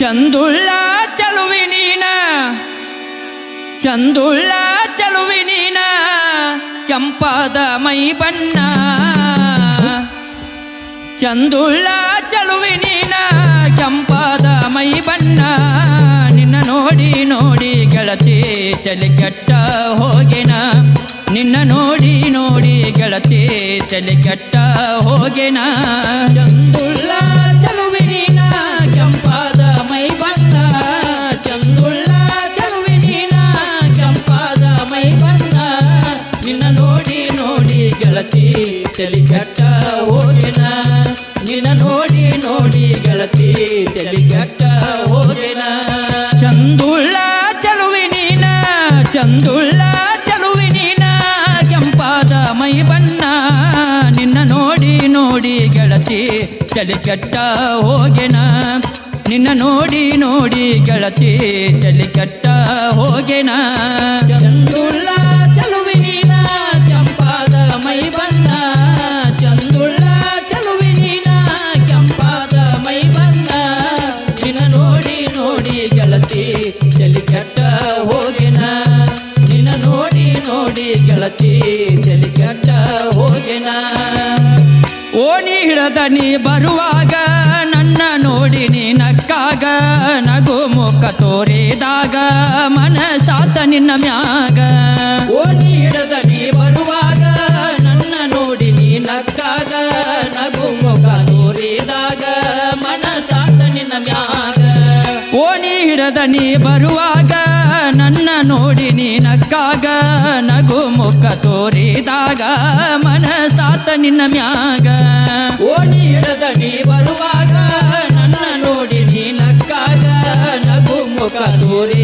ಚಂದುಳ್ಳ ಚಲುವಿ ನೀನ, ಚಂದುಳ್ಳ ಚಲುವಿ ನೀನ, ಕೆಂಪಾದ ಮೈ ಬಣ್ಣ. ಚಂದುಳ್ಳ ಚಲುವಿ ನೀನ, ಕೆಂಪಾದ ಮೈ ಬಣ್ಣ. ನಿನ್ನ ನೋಡಿ ನೋಡಿ ಗೆಳತಿ ತಲೆಗೆಟ್ಟ ಹೋಗೆನ, ನಿನ್ನ ನೋಡಿ ನೋಡಿ ಗೆಳತಿ ತಲೆಗೆಟ್ಟ ಹೋಗೆನ. ಚಂದುಳ್ಳ ಗೆಳತಿ ತಲಿ ಕೆಟ್ಟ ಹೋಗಿನ. ನಿನ್ನ ನೋಡಿ ನೋಡಿ ಗೆಳತಿ ತಲಿ ಕೆಟ್ಟ ಹೋಗಿನ. ಚಂದುಳ್ಳ ಚಲುವಿ ನೀನ ಚಂದುಳ್ಳ ಚಲುವಿ ನೀನ ಕೆಂಪಾದ ಮೈ ಬಣ್ಣ. ನಿನ್ನ ನೋಡಿ ನೋಡಿ ಗೆಳತಿ ತಲಿ ಕೆಟ್ಟ ಹೋಗಿನ. ನಿನ್ನ ನೋಡಿ ನೋಡಿ ಗೆಳತಿ ತಲಿ ಕೆಟ್ಟ ಹೋಗೆನ. ಗೆಳತಿ ಚಲಿ ಕೆಟ್ಟ ಹೋಗಿನ. ನಿನ್ನ ನೋಡಿ ನೋಡಿ ಗೆಳತಿ ಚಲಿ ಕೆಟ್ಟ ಹೋಗಿನ. ಓಣಿ ಹಿಡದ ನೀ ಬರುವಾಗ, ನನ್ನ ನೋಡಿ ನೀ ನಕ್ಕಾಗ. ನಗು ಮುಖ ತೋರಿದಾಗ, ಮನಸಾತ ನಿನ್ನ ಮ್ಯಾಗ ಹಿಡದ ನೀ ಬರುವಾಗ ನನ್ನ ನೋಡಿ ನೀ ನಕ್ಕಾಗ, ನಗು ಮುಖ ತೋರಿದಾಗ, ಮನಸಾತ ನಿನ್ನ ಮ್ಯಾಗ. ಓಣಿ ಹಿಡದ ನೀ ಬರುವಾಗ ನನ್ನ ನೋಡಿ ನೀ ನಕ್ಕಾಗ, ನಗು ಮುಖ ತೋರಿದಾಗ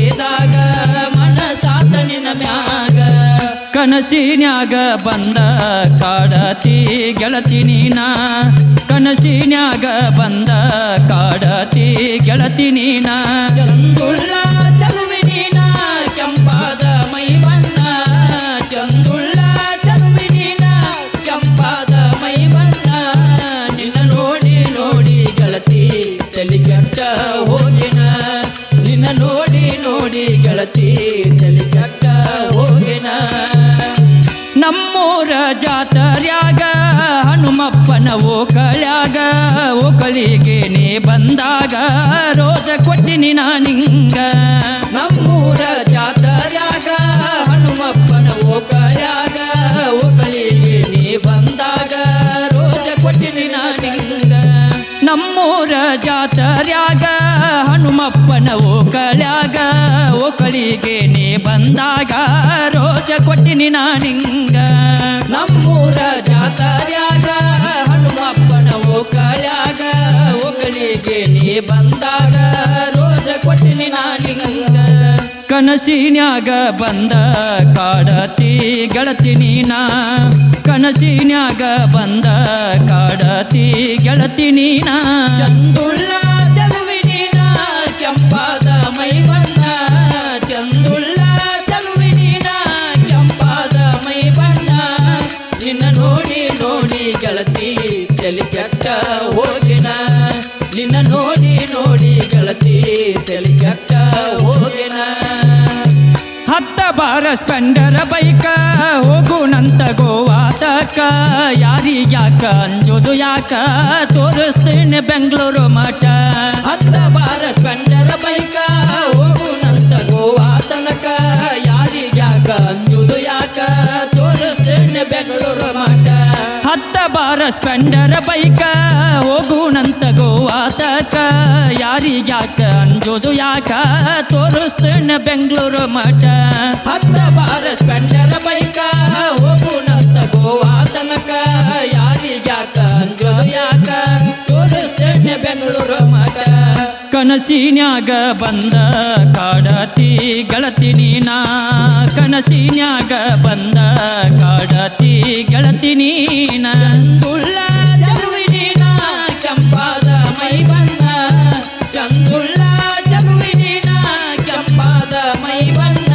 ಕನಸಿನ್ಯಾಗ ಬಂದ ಕಾಡತಿ ಗೆಳತಿ ನೀನ. ಕನಸಿನ್ಯಾಗ ಬಂದ ಕಾಡತಿ ಗೆಳತಿ ನೀನ. ಚಂಪಾದ ಮೈ ನೋಡಿ ನೋಡಿ ಗೆಳತಿ, ತಲಿ ಕೆಟ್ಟ ಹೋಗಿನ. ನಿನ್ನ ನೋಡಿ ನೋಡಿ ಹೋಗಿನ. ಜಾತರ್ಯಾಗ ಹನುಮಪ್ಪನ ಓಕಳ್ಯಾಗ ಓಕಳಿಗೆ ನೀ ಬಂದಾಗ ರೋಜ ಕೊಟ್ಟಿನಿ ನಾ ನಮ್ಮೂರ ಜಾತರ್ಯಾಗ, ಹನುಮಪ್ಪನ ಓಕಳ್ಯಾಗ, ಓಕಳಿಗೆ ನೀ ಬಂದಾಗ, ರೋಜ ಕೊಟ್ಟಿನಿ ನಾನಿಂಗ. ನಮ್ಮೂರ ಜಾತರ್ಯಾಗ, ಹನುಮಪ್ಪನ ಓಕಳ್ಯಾಗ, ಓಕಳಿಗೆ ನೀ ಬಂದಾಗ, ರೋಜ ಕೊಟ್ಟಿನಿ ನಾ ನಿಂಗ ಕನಸಿನ್ಯಾಗ ಬಂದ ಕಾಡತಿ ಗೆಳತಿ ನೀನ. ಕನಸಿನ್ಯಾಗ ಬಂದ ಕಾಡತಿ ಗೆಳತಿ ನೀನ. ಚಂದುಳ್ಳ ನೋಡಿ ಗೆಳತಿ ತಲೆ ಕೆಟ್ಟ ಹೋಗಿನ. ನಿನ್ನ ನೋಡಿ ನೋಡಿ ಗೆಳತಿ ತಲೆ ಕೆಟ್ಟ ಹೋಗಿನ. ಹತ್ತ ಬಾರ ಸ್ಪೆಂಡರ ಬೈಕ ಹೋಗುಣಂತ ಗೋವಾತಕ. ಯಾರಿಗ್ಯಾಕ ಅಂಜೋದು ಯಾಕ? ತೋರಿಸ್ತೇನೆ ಬೆಂಗಳೂರು ಮಠ. ಹತ್ತ ಬಾರ ಸ್ಪೆಂಡರ ಬೈಕ ಸ್ಪೆಂಡರ ಬೈಕ, ಹೋಗುಣಂತ ಗೋವಾತಕ. ಯಾರಿಗ್ಯಾಕ, ಅಂಜೋದು ಯಾಕ? ತೋರಿಸ್ತಣ್ಣ ಬೆಂಗಳೂರು ಮಠ. ಹತ್ತ ಬಾರ ಸ್ಪೆಂಡರ ಬೈಕ ಹೋಗುನಂತ ಗೋವಾ ತನಕ ಯಾರಿಗ್ಯಾಕ, ಅಂಜೋದು ಯಾಕ? ತೋರಿಸ್ತೇನೆ ಬೆಂಗಳೂರು ಕನಸಿನ್ಯಾಗ ಬಂದ ಕಾಡತಿ ಗಳತಿನಿ ನಾ ಕನಸಿನ್ಯಾಗ ಬಂದ ಕಾಡತಿ ಗೆಳತಿ ನೀನ. ಚಂದುಳ್ಳ ಚಲುವಿನ ಕೆಂಪಾದ ಮೈ ಬಣ್ಣ. ಚಂದುಳ್ಳ ಚಲುವಿನ ಕೆಂಪಾದ ಮೈ ಬಣ್ಣ.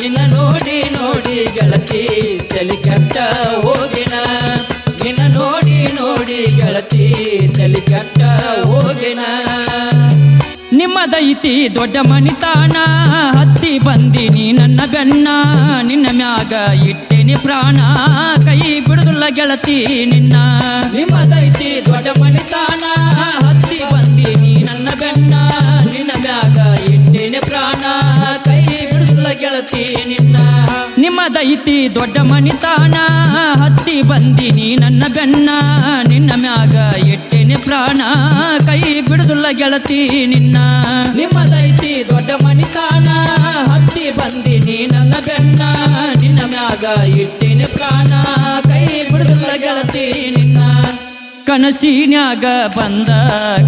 ನಿನ್ನ ನೋಡಿ ನೋಡಿ ಗೆಳತಿ ತಲಿ ಕೆಟ್ಟ ಹೋಗಿನ. ನಿನ್ನ ನೋಡಿ ನೋಡಿ ಗೆಳತಿ ತಲಿ ಕೆಟ್ಟ ಹೋಗಿನ. ನಿಮ್ಮದೈತಿ ದೊಡ್ಡ ಮಣಿತಾಣ. ಹತ್ತಿ ಬಂದಿನಿ ನನ್ನ ಬೆನ್ನ ನಿನ್ನ ಮ್ಯಾಗ ಇಟ್ಟೆನಿ ಪ್ರಾಣ. ಕೈ ಬಿಡುದಿಲ್ಲ ಗೆಳತಿ ನಿನ್ನ. ನಿಮ್ಮದೈತಿ ದೊಡ್ಡ ಮಣಿತಾಣ. ಹತ್ತಿ ಬಂದಿನಿ ನನ್ನ ಬೆನ್ನ ನಿನ್ನ ಮ್ಯಾಗ ಇಟ್ಟೇನಿ ಪ್ರಾಣ. ಕೈ ಬಿಡುದಿಲ್ಲ ಗೆಳತಿ ನಿನ್ನ. ನಿಮ್ಮದೈತಿ ದೊಡ್ಡ ಮಣಿತಾಣ. ಹತ್ತಿ ಬಂದಿನಿ ನನ್ನ ಬೆನ್ನ ನಿನ್ನ ಮ್ಯಾಗ ಇಟ್ಟೆನಿ ಪ್ರಾಣ ಕೈ ಬಿಡುದಿಲ್ಲ ಗೆಳತಿ ನಿನ್ನ. ನಿಮ್ಮದೈತಿ ದೊಡ್ಡ ಮಣಿತಾನ ಹತ್ತಿ ಬಂದಿ ನನ್ನ ಬೆನ್ನ. ನಿನ್ನ ಮ್ಯಾಗ ಇಟ್ಟಿನ ಪ್ರಾಣ ಕೈ ಬಿಡುದಿಲ್ಲ ಗೆಳತಿ ನಿನ್ನ. ಕನಸಿನ್ಯಾಗ ಬಂದ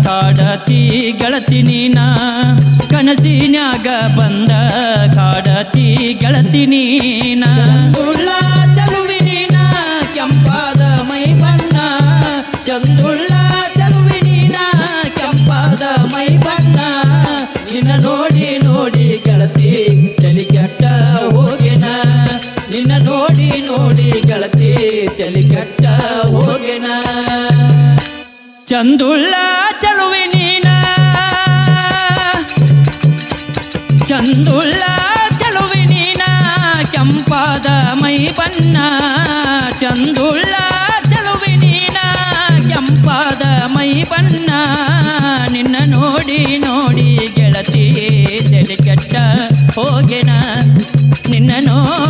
ಕಾಡತಿ ಗೆಳತಿ ನೀನ. ಕನಸಿನ್ಯಾಗ ಬಂದ ಕಾಡತಿ ಗೆಳತಿ ನೀನ ಗೆಳತಿ ತಲೆ ಕೆಟ್ಟ ಹೋಗೆನ. ನಿನ್ನ ನೋಡಿ ನೋಡಿ ಗಳತಿ ತಲೆ ಕೆಟ್ಟ ಹೋಗೆನ. ಚಂದುಳ್ಳ ಚಲುವೆ ನೀನ. ಚಂದುಳ್ಳ ಚಲುವೆ ನೀನ. ಕೆಂಪಾದ ಮೈ ಬಣ್ಣ. ಚಂದುಳ್ಳ ಚಲುವೆ ನೀನ. ಕೆಂಪಾದ ಮೈ ಬಣ್ಣ. ಹೋಗೆನ? ನಿನ್ನ ನೋಡಿ